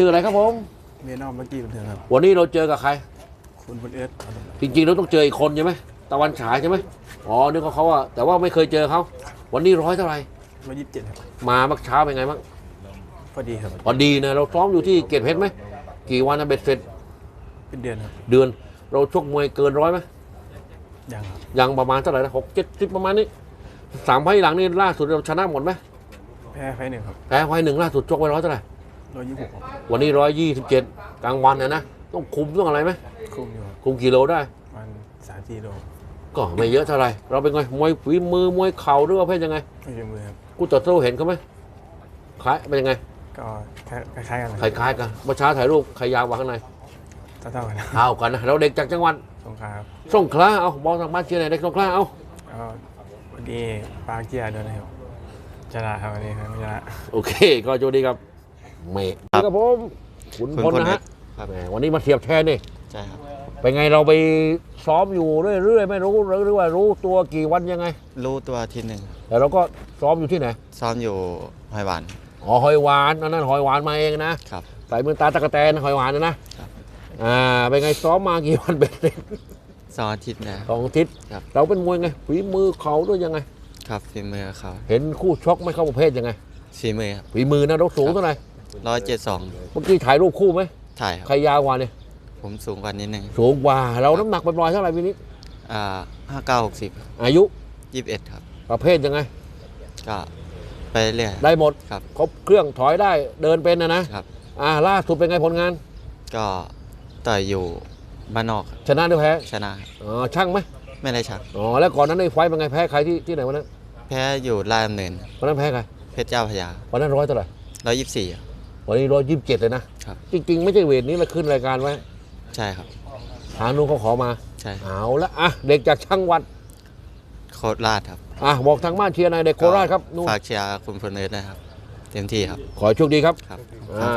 ชื่ออะไรครับผมเมียนอกเมื่อกี้บันเทิงครับ วันนี้เราเจอกับใคร คุณพลเอสจริงๆเราต้องเจออีกคนใช่ไหมตะวันฉายใช่ไหมอ๋อนึกว่าเขาอะแต่ว่าไม่เคยเจอเขาวันนี้ร้อยเท่าไหร่ร้อยยี่สิบเจ็ดครับมาเมื่อเช้าเป็นไงบ้างพอดีครับพอดีนะเราซ้อมอยู่ที่เกตเพชรไหมกี่วันนะเบ็ดเสร็จเป็นเดือนครับเดือน เราชกมวยเกินร้อยไหมยังครับยังประมาณเท่าไหร่นะหกเจ็ดสิบประมาณนี้สามไฟล์หลังนี่ล่าสุดเราชนะหมดไหมแพ้ไฟหนึ่งครับแพ้ไฟล์หนึ่งล่าสุดชกไปร้อยเท่าไหร่ ร้อยยี่สิบหกครับวันนี้ร้อยยี่สิบเจ็ดกลางวันนะนะต้องคุมต้องอะไรไหมคุมอยู่ครับคุมกี่โลได้ประมันสามสี่โลก็ไม่เยอะเท่าไหร่เราเป็นไงมวยฝีมือมวยเข่าหรือว่าเพศยังไงไม่เป็นมือครับกูต่อสู้เห็นเขาไหมคล้ายเป็นยังไงก็คล้ายๆกันคล้ายๆกันเมื่อเช้าถ่ายรูปใครยาวกว่าข้างในเท่าๆกันนะเท่ากันนะเราเด็กจากจังหวัดสงขลาครับสงขลาเอาบอลทางบ้านเชียร์ไหนเด็กสงขลาเอาก็วันนี้ปาเกียร์ด้วยนะครับชนะครับวันนี้ครับชนะโอเค ก็โชคดีครับ เมย์ครับผมขุนพลนะฮะครับ แหมวันนี้มาเทียบแทนนี่ใช่ครับเป็นไงเราไปซ้อมอยู่เรื่อยๆไม่รู้หรือว่ารู้ตัวกี่วันยังไง รู้ตัวอาทีหนึ่งแต่เราก็ซ้อมอยู่ที่ไหนซ้อมอยู่หอยหวานอ๋อหอยหวานอันนั้นหอยหวานมาเองนะครับ ใส่มือตาตะกะแตนหอยหวานนะนะครับ อ่าเป็นไงซ้อมมากี่วันเป็นเสร็จสองอาทิตย์นะ สองอาทิตย์ครับ เราเป็นมวยไงฝีมือเขาด้วยยังไง ครับฝีมือเขาเห็นคู่ชกไม่เข้าประเภทยังไงฝีมือครับ ฝีมือนะเราสูงเท่าไหร่ ร้อยเจ็ดสองเมื่อกี้ถ่ายรูปคู่ไหมถ่ายคใครรับยาวกว่าเนี่ย ผมสูงกว่านิดนึงสูงกว่า เราน้ำหนักปล่อยๆเท่าไหร่ปีนี้อ่าห้าเก้าหกสิบอายุยี่สิบเอ็ดครับ ประเภทยังไง ก็ไปเรื่อย ได้หมด ครับ ครบเครื่องถอยได้เดินเป็นนะนะครับ อ่าล่าสุดเป็นไงผลงาน ก็ต่อยอยู่บ้านนอกครับชนะหรือแพ้ชนะอ๋อช่างไหมไม่ได้ชัก อ๋อแล้วก่อนนั้นในไฟท์เป็นไงแพ้ใครที่ที่ไหนวันนั้นแพ้อยู่ลาดดำเนินวันนั้นแพ้ใครเพชรเจ้าพระยาวันนั้นร้อยเท่าไหร่ร้อยยี่สิบสี่ วันนี้ร้อยยี่สิบเจ็ดเลยนะ ครับ จริง ๆ ไม่ใช่เวทนี้เราขึ้นรายการไว้ ใช่ครับทางนู้นเขาขอมา ใช่เอาละอะเด็กจากช่างวัด โคตรราชครับอะบอกทางบ้านเชียร์หนายเด็กโคราชครับนู่นฝากเชียร์คุณพลเนิร์ดนะครับ เต็มที่ครับ ขอให้โชคดีครับครับ อ่า